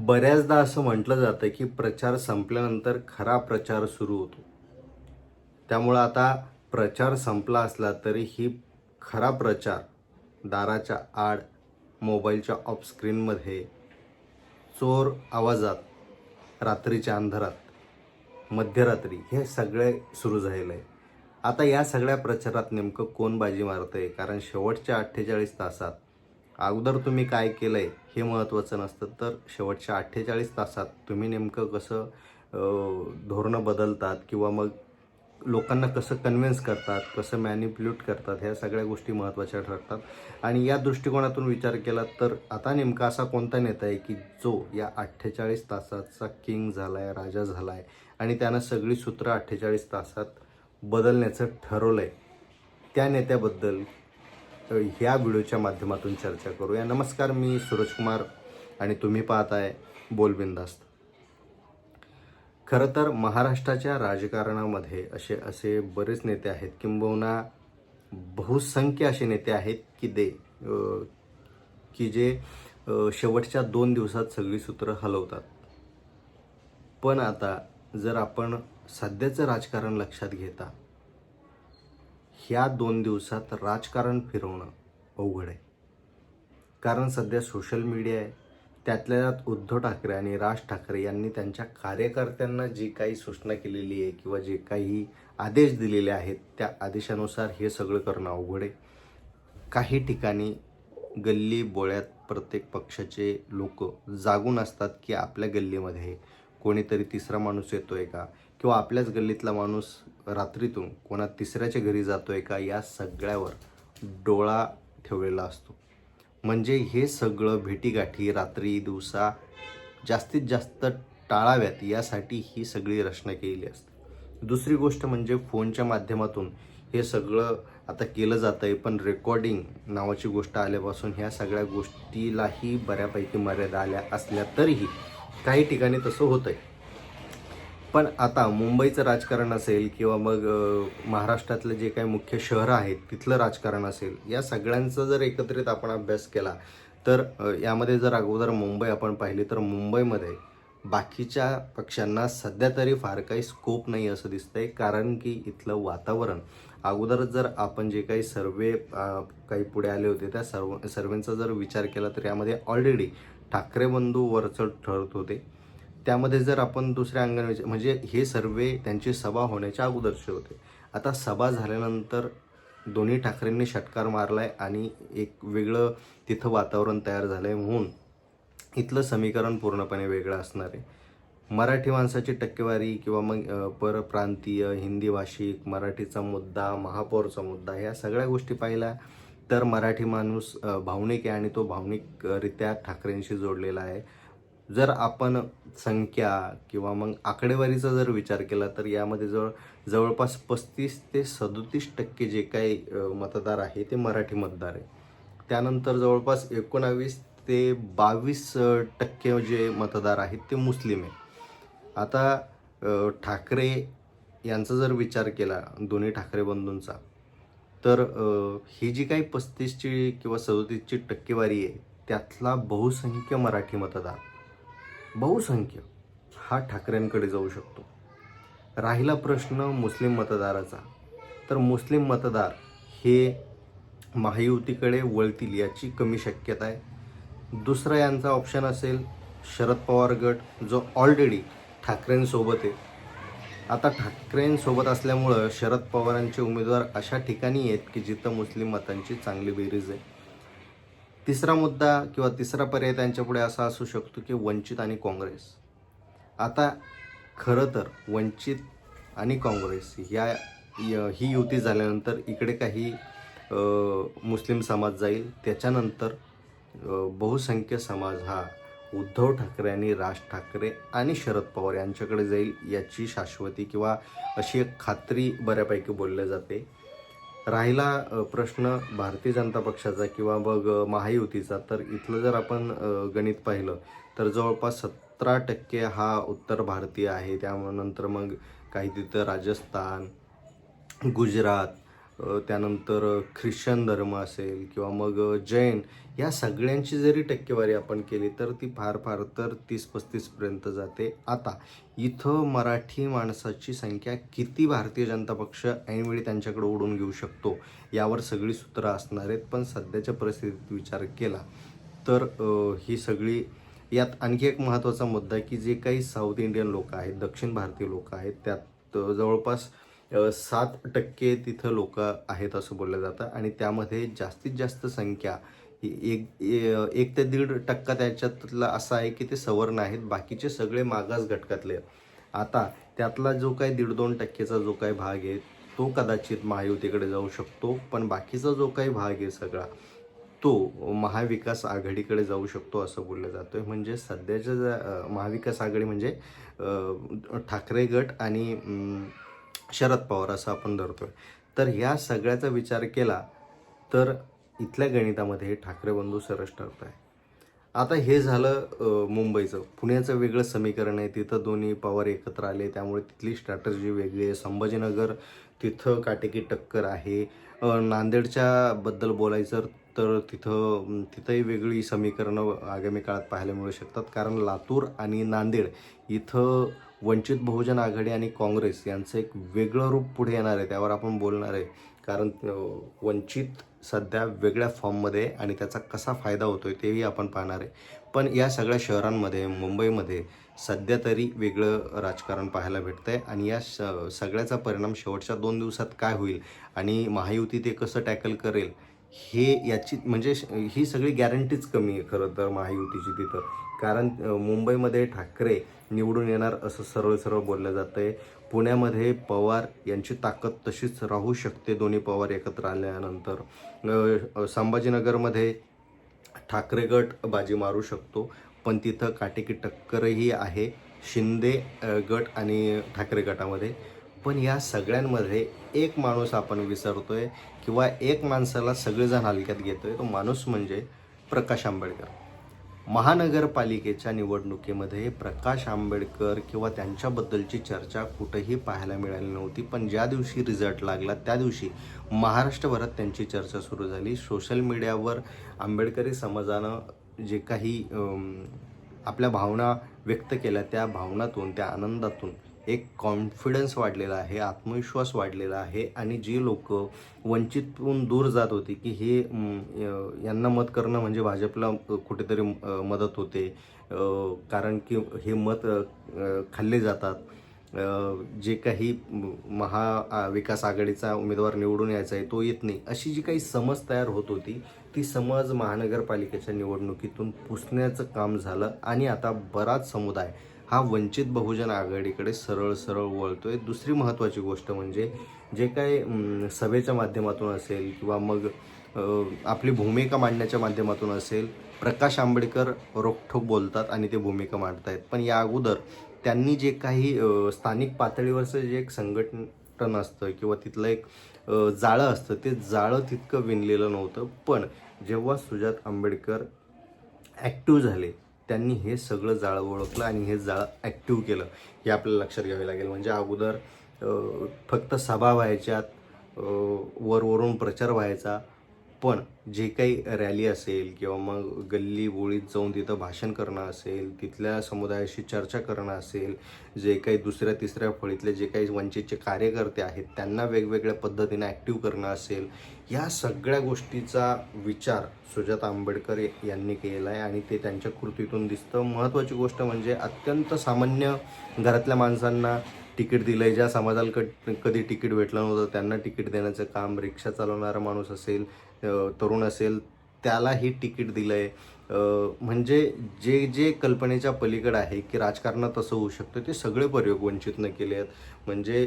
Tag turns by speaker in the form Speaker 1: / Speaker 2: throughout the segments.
Speaker 1: बऱ्याचदा असं म्हटलं जातं की प्रचार संपल्यानंतर खरा प्रचार सुरू होतो. त्यामुळं आता प्रचार संपला असला तरी ही खरा प्रचार दाराच्या आड मोबाईलच्या ऑफस्क्रीनमध्ये चोर आवाजात रात्रीच्या अंधारात मध्यरात्री हे सगळे सुरू झालेलं आहे. आता या सगळ्या प्रचारात नेमकं कोण बाजी मारतंय? कारण शेवटच्या अठ्ठेचाळीस तासात अगोदर तुम्ही काय केलंय हे महत्त्वाचं नसतं तर शेवटच्या अठ्ठेचाळीस तासात तुम्ही नेमकं कसं धोरणं बदलतात किंवा मग लोकांना कसं कन्व्हिन्स करतात कसं मॅनिप्युलेट करतात ह्या सगळ्या गोष्टी महत्त्वाच्या ठरतात. आणि या दृष्टिकोनातून विचार केला तर आता नेमका असा कोणता नेता आहे की जो या अठ्ठेचाळीस तासाचा किंग झाला आहे राजा झाला आहे आणि त्यानं सगळी सूत्रं अठ्ठेचाळीस तासात बदलण्याचं ठरवलं आहे त्या नेत्याबद्दल ह्या व्हिडिओच्या माध्यमातून चर्चा करूया. नमस्कार मी सूरज कुमार आणि तुम्ही पाहताय बोलबिंदास्त खरं तर महाराष्ट्राच्या राजकारणामध्ये असे असे बरेच नेते आहेत किंबहुना बहुसंख्य असे नेते आहेत की दे की जे शेवटच्या दोन दिवसात सगळी सूत्र हलवतात. पण आता जर आपण सध्याचं राजकारण लक्षात घेता ह्या दोन दिवसात राजकारण फिरवणं अवघड आहे. कारण सध्या सोशल मीडिया आहे. त्यातल्या त्यात उद्धव ठाकरे आणि राज ठाकरे यांनी त्यांच्या कार्यकर्त्यांना जी काही सूचना केलेली आहे किंवा जे काही आदेश दिलेले आहेत त्या आदेशानुसार हे सगळं करणं अवघड आहे. काही ठिकाणी गल्ली बोळ्यात प्रत्येक पक्षाचे लोक जागून असतात की आपल्या गल्लीमध्ये कोणीतरी तिसरा माणूस येतोय का? किंवा आपल्याच गल्लीतला माणूस रात्रीतून कोणा तिसऱ्याच्या घरी जातो आहे का या सगळ्यावर डोळा ठेवलेला असतो. म्हणजे हे सगळं भेटीगाठी रात्री दिवसा जास्तीत जास्त टाळाव्यात यासाठी ही सगळी रचना केलेली असते. दुसरी गोष्ट म्हणजे फोनच्या माध्यमातून हे सगळं आता केलं जातं आहे पण रेकॉर्डिंग नावाची गोष्ट आल्यापासून ह्या सगळ्या गोष्टीलाही बऱ्यापैकी मर्यादा आल्या असल्या तरीही काही ठिकाणी तसं होतं आहे पण आता मुंबईचं राजकारण असेल किंवा मग महाराष्ट्रातलं जे काही मुख्य शहरं आहेत तिथलं राजकारण असेल या सगळ्यांचा जर एकत्रित आपण अभ्यास केला तर यामध्ये जर अगोदर मुंबई आपण पाहिली तर मुंबईमध्ये बाकीच्या पक्षांना सध्या तरी फार काही स्कोप नाही असं दिसतंय कारण की इथलं वातावरण अगोदर जर आपण जे काही सर्वे काही पुढे आले होते त्या सर्व सर्वेंचा जर विचार केला तर यामध्ये ऑलरेडी ठाकरे बंधू वरचढ ठरत होते. त्यामध्ये जर आपण दुसऱ्या अंगाने म्हणजे हे सर्वे त्यांची सभा होण्याच्या अगोदरचे होते. आता सभा झाल्यानंतर दोन्ही ठाकरेंनी षटकार मारलाय आणि एक वेगळं तिथं वातावरण तयार झालंय म्हणून इथलं समीकरण पूर्णपणे वेगळं असणार आहे. मराठी माणसाची टक्केवारी किंवा मग परप्रांतीय हिंदी भाषिक मराठीचा मुद्दा महापौरचा मुद्दा ह्या सगळ्या गोष्टी पाहिल्या तर मराठी माणूस भावनिक आहे आणि तो भावनिकरित्या ठाकरेंशी जोडलेला आहे. जर आपण संख्या किंवा मग आकडेवारीचा जर विचार केला तर यामध्ये जवळ जवळपास पस्तीस ते सदोतीस टक्के जे काही मतदार आहे ते मराठी मतदार आहे. त्यानंतर जवळपास एकोणावीस ते बावीस टक्के जे मतदार आहेत ते मुस्लिम आहे आता ठाकरे यांचा जर विचार केला दोन्ही ठाकरे बंधूंचा तर ही जी काही पस्तीसची किंवा सदोतीसची टक्केवारी आहे त्यातला बहुसंख्य मराठी मतदार बहुसंख्य हा ठाकरेंकडे जाऊ शकतो. राहिला प्रश्न मुस्लिम मतदाराचा. तर मुस्लिम मतदार हे महायुतीकडे वळतील याची कमी शक्यता आहे. दुसरा यांचा ऑप्शन असेल शरद पवार गट जो ऑलरेडी ठाकरेंसोबत आहे. आता ठाकरेंसोबत असल्यामुळं शरद पवारांचे उमेदवार अशा ठिकाणी आहेत की जिथं मुस्लिम मतांची चांगली बेरीज आहे. तिसरा मुद्दा किंवा तिसरा पर्याय त्यांच्यापुढे असा असू शकतो की वंचित आणि काँग्रेस. आता खरं तर वंचित आणि काँग्रेस या य- ही युती झाल्यानंतर इकडे काही मुस्लिम समाज जाईल. त्याच्यानंतर बहुसंख्य समाज हा उद्धव ठाकरे आणि राज ठाकरे आणि शरद पवार यांच्याकडे जाईल याची शाश्वती किंवा अशी एक खात्री बऱ्यापैकी बोलल्या जाते. राहिला प्रश्न भारतीय जनता पक्षाचा किंवा मग महायुतीचा तर इथलं जर आपण गणित पाहिलं तर जवळपास सतरा टक्के हा उत्तर भारतीय आहे. त्यानंतर मग काही तिथं राजस्थान गुजरात त्यानंतर ख्रिश्चन धर्म असेल किंवा मग जैन या सगळ्यांची जरी टक्केवारी आपण केली तर ती फार फार तर तीस पस्तीसपर्यंत जाते. आता इथं मराठी माणसाची संख्या किती भारतीय जनता पक्ष ऐनवेळी त्यांच्याकडे ओढून घेऊ शकतो यावर सगळी सूत्रं असणार आहेत. पण सध्याच्या परिस्थितीत विचार केला तर ही सगळी यात आणखी एक महत्त्वाचा मुद्दा आहे की जे काही साऊथ इंडियन लोक आहेत दक्षिण भारतीय लोक आहेत त्यात जवळपास सात टक्के तिथं लोक आहेत असं बोललं जातं. आणि त्यामध्ये जास्तीत जास्त संख्या एक एक ते दीड टक्का त्याच्यातला असा आहे की ते सवर्ण आहेत. बाकीचे सगळे मागास घटकातले आहेत. आता त्यातला जो काही दीड दोन टक्केचा जो काही भाग आहे तो कदाचित महायुतीकडे जाऊ शकतो. पण बाकीचा जो काही भाग आहे सगळा तो महाविकास आघाडीकडे जाऊ शकतो असं बोललं जातोय. म्हणजे सध्याच्या महाविकास आघाडी म्हणजे ठाकरे गट आणि शरद पवार असं आपण धरतोय. तर ह्या सगळ्याचा विचार केला तर इथल्या गणितामध्ये ठाकरे बंधू सरस ठरत आहे आता हे झालं मुंबईचं. पुण्याचं वेगळं समीकरण आहे. तिथं दोन्ही पवार एकत्र आले. त्यामुळे तिथली स्ट्रॅटर्जी वेगळी आहे. संभाजीनगर तिथं काटेकी टक्कर आहे. नांदेडच्या बद्दल बोलायचं तर तिथं तिथंही वेगळी समीकरणं आगामी काळात पाहायला मिळू शकतात. कारण लातूर आणि नांदेड इथं वंचित बहुजन आघाडी आणि काँग्रेस यांचं एक वेगळं रूप पुढे येणार आहे त्यावर आपण बोलणार आहे. कारण वंचित सध्या वेगळ्या फॉर्ममध्ये आणि त्याचा कसा फायदा होतोय तेही आपण पाहणार आहे. पण या सगळ्या शहरांमध्ये मुंबईमध्ये सध्या तरी वेगळं राजकारण पाहायला भेटतंय आणि या स सगळ्याचा परिणाम शेवटच्या दोन दिवसात काय होईल आणि महायुती ते कसं टॅकल करेल हे याची म्हणजे ही सगळी गॅरंटीच कमी आहे खरं तर महायुतीची तिथं. कारण मुंबईमध्ये ठाकरे निवडून येणार असं सरळ सरळ बोललं जातं आहे पुण्यामध्ये पवार यांची ताकद तशीच राहू शकते दोन्ही पवार एकत्र आल्यानंतर. संभाजीनगरमध्ये ठाकरे गट बाजी मारू शकतो पण तिथं काटेकी टक्करही आहे. शिंदे गट आणि ठाकरे गटामध्ये. पण या सगळ्यांमध्ये एक माणूस आपण विसरतोय किंवा एक माणसाला सगळेजण हलक्यात घेतोय तो माणूस म्हणजे प्रकाश आंबेडकर. महानगरपालिकेच्या निवडणुकीमध्ये प्रकाश आंबेडकर किंवा त्यांच्याबद्दलची चर्चा कुठंही पाहायला मिळाली नव्हती पण ज्या दिवशी रिझल्ट लागला त्या दिवशी महाराष्ट्रभरात त्यांची चर्चा सुरू झाली. सोशल मीडियावर आंबेडकरी समाजानं जे काही आपल्या भावना व्यक्त केल्या त्या भावनातून त्या आनंदातून एक कॉन्फिडन्स वाढलेला आहे आत्मविश्वास वाढलेला आहे आणि जी लोक वंचितून दूर जात होती की हे यांना मत करणं म्हणजे भाजपला कुठेतरी मदत होते. कारण की हे मत खाल्ले जातात. जे काही महा विकास आघाडीचा उमेदवार निवडून यायचा आहे तो येत नाही. अशी जी काही समज तयार होत होती ती समज महानगरपालिकेच्या निवडणुकीतून पुसण्याचं काम झालं आणि आता बराच समुदाय हा वंचित बहुजन आघाडीकडे सरळ सरळ वळतोय. दुसरी महत्त्वाची गोष्ट म्हणजे जे काही सभेच्या माध्यमातून असेल किंवा मग आपली भूमिका मांडण्याच्या माध्यमातून असेल प्रकाश आंबेडकर रोखठोक बोलतात आणि ते भूमिका मांडतायत. पण या अगोदर त्यांनी जे काही स्थानिक पातळीवरचं जे एक संघटन असतं किंवा तिथलं एक जाळं असतं ते जाळं तितकं विणलेलं नव्हतं. पण जेव्हा सुजात आंबेडकर ॲक्टिव्ह झाले त्यांनी हे सगळं जाळं ओळखलं आणि हे जाळं ॲक्टिव्ह केलं. हे आपल्याला लक्षात घ्यावे लागेल. म्हणजे अगोदर फक्त सभा व्हायच्यात वरवरून प्रचार व्हायचा. पण जे काही रॅली असेल किंवा मग गल्ली बोळीत जाऊन तिथं भाषण करणं असेल तिथल्या समुदायाशी चर्चा करणं असेल जे काही दुसऱ्या तिसऱ्या फळीतले जे काही वंचितचे कार्यकर्ते आहेत त्यांना वेगवेगळ्या पद्धतीने ॲक्टिव्ह करणं असेल या सगळ्या गोष्टीचा विचार सुजात आंबेडकर यांनी केला आहे आणि ते त्यांच्या कृतीतून दिसतं. महत्त्वाची गोष्ट म्हणजे अत्यंत सामान्य घरातल्या माणसांना तिकीट दिलं आहे ज्या समाजाला क कधी तिकीट भेटलं नव्हतं त्यांना तिकीट देण्याचं काम रिक्षा चालवणारा माणूस असेल तरुण असेल त्यालाही तिकीट दिलं आहे म्हणजे जे जे कल्पनेच्या पलीकडं आहे की राजकारणात असं होऊ शकतं ते सगळे प्रयोग वंचितनं केले आहेत. म्हणजे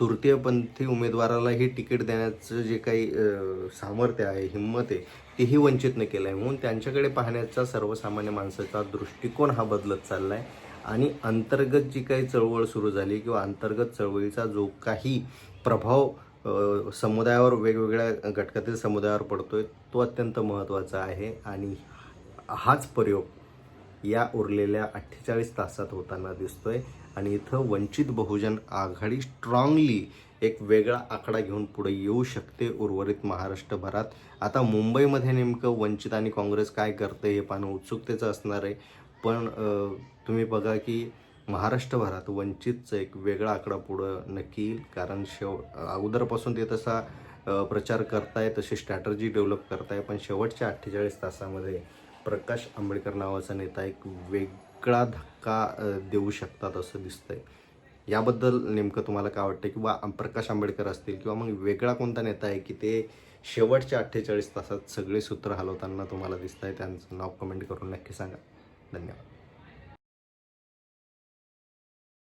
Speaker 1: तृतीयपंथी उमेदवारालाही तिकीट देण्याचं जे काही सामर्थ्य आहे हिंमत आहे तेही वंचितनं केलं आहे म्हणून त्यांच्याकडे पाहण्याचा सर्वसामान्य माणसाचा दृष्टिकोन हा बदलत चालला आहे आणि अंतर्गत जी काही चळवळ सुरू झाली किंवा अंतर्गत चळवळीचा जो काही प्रभाव समुदायावर वेगवेगळ्या घटकातील समुदायावर पडतो आहे तो अत्यंत महत्त्वाचा आहे. आणि हाच प्रयोग या उरलेल्या अठ्ठेचाळीस तासात होताना दिसतो आहे आणि इथं वंचित बहुजन आघाडी स्ट्रॉंगली एक वेगळा आकडा घेऊन पुढे येऊ शकते उर्वरित महाराष्ट्रभरात. आता मुंबईमध्ये नेमकं वंचित आणि काँग्रेस काय करते हे पाहणं उत्सुकतेचं असणार आहे. पण तुम्ही बघा की महाराष्ट्रभरात वंचितचं एक वेगळा आकडा पुढं नक्की येईल कारण शेव अगोदरपासून ते तसा प्रचार करताय तशी स्ट्रॅटर्जी डेव्हलप करताय पण शेवटच्या अठ्ठेचाळीस तासामध्ये प्रकाश आंबेडकर नावाचा नेता एक वेगळा धक्का देऊ शकतात असं दिसतंय. याबद्दल नेमकं तुम्हाला काय वाटतं किंवा प्रकाश आंबेडकर असतील किंवा मग वेगळा कोणता नेता आहे की ते शेवटच्या अठ्ठेचाळीस तासात सगळे सूत्र हलवताना तुम्हाला दिसत आहे त्यांचं नाव कमेंट करून नक्की सांगा. धन्यवाद.